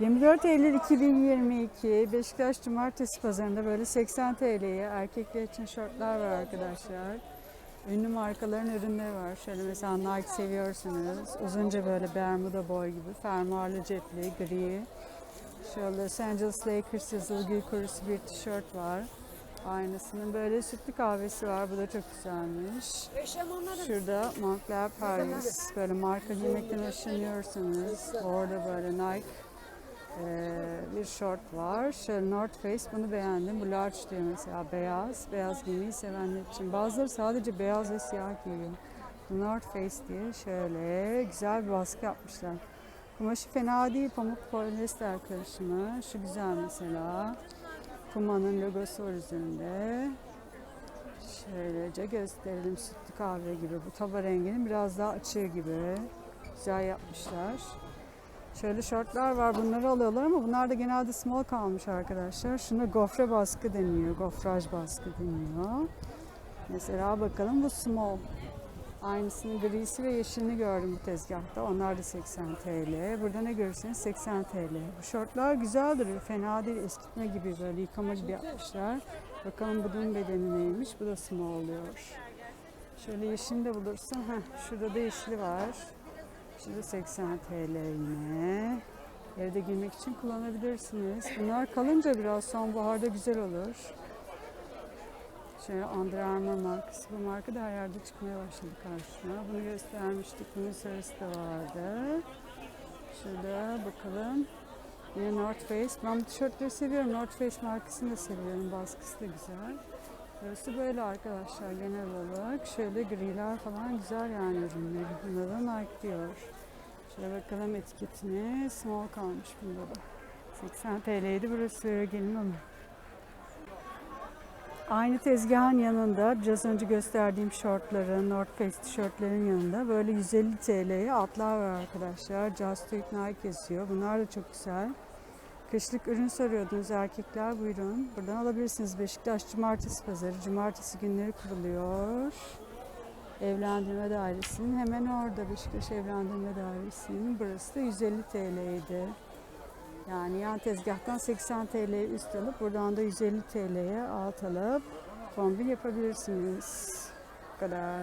24 Eylül 2022 Beşiktaş Cumartesi Pazarında böyle 80 TL'ye erkekler için şortlar var arkadaşlar. Ünlü markaların ürünleri var. Şöyle mesela Nike seviyorsanız uzunca böyle Bermuda boy gibi fermuarlı cepli gri. Şöyle Los Angeles Lakers yazılı gül kurusu bir tişört var. Aynısının böyle sütlü kahvesi var. Bu da çok güzelmiş. Şurada Moncler Paris. Böyle marka giymekten hoşlanıyorsanız orada böyle Nike ee, bir short var. Şöyle North Face bunu beğendim. Bu large diyor mesela beyaz. Beyaz giymeyi sevenler için. Bazıları sadece beyaz ve siyah giyiyor. North Face diye şöyle güzel bir baskı yapmışlar. Kumaşı fena değil. Pamuk polyester karışımı. Şu güzel mesela. Puma'nın logosu var üzerinde. Şöylece gösterelim sütlü kahve gibi. Bu taba renginin biraz daha açığı gibi. Güzel yapmışlar. Şöyle şortlar var. Bunları alıyorlar ama bunlar da genelde small kalmış arkadaşlar. Şuna gofre baskı deniyor. Gofraj baskı deniyor. Mesela bakalım bu small. Aynısının grisi ve yeşilini gördüm bu tezgahta. Onlar da 80 TL. Burada ne görürseniz 80 TL. Bu şortlar güzel duruyor. Fena değil. Eskitme gibi böyle yıkama gibi yapmışlar. Bakalım bunun bedeni neymiş. Bu da small oluyor. Şöyle yeşilini de bulursun. Heh, şurada da yeşili var. Şurada 80 TL yine. Evde giymek için kullanabilirsiniz. Bunlar kalınca biraz sonbaharda güzel olur. Şöyle Under Armour markası. Bu marka da her yerde çıkmaya başladı karşıma. Bunu göstermiştik. Bunun sarısı da vardı. Şurada bakalım. Yine North Face. Ben bu tişörtleri seviyorum. North Face markasını da seviyorum. Baskısı da güzel. Burası böyle arkadaşlar genel olarak. Şöyle griler falan güzel yani ürünleri. Bunda da Nike diyor. Şöyle bakalım etiketine. Small kalmış bunda da. 80 TL'ydi burası. Gelin alın. Aynı tezgahın yanında biraz önce gösterdiğim şortların, North Face tişörtlerin yanında böyle 150 TL'ye atlar var arkadaşlar. Just Do It Nike yazıyor. Bunlar da çok güzel. Kışlık ürün soruyordunuz erkekler buyurun. Buradan alabilirsiniz. Beşiktaş Cumartesi Pazarı. Cumartesi günleri kuruluyor. Evlendirme Dairesi'nin hemen orada Beşiktaş Evlendirme Dairesi'nin. Burası da 150 TL'ydi. Yani yan tezgahtan 80 TL üst alıp buradan da 150 TL'ye alt alıp kombin yapabilirsiniz. Bu kadar.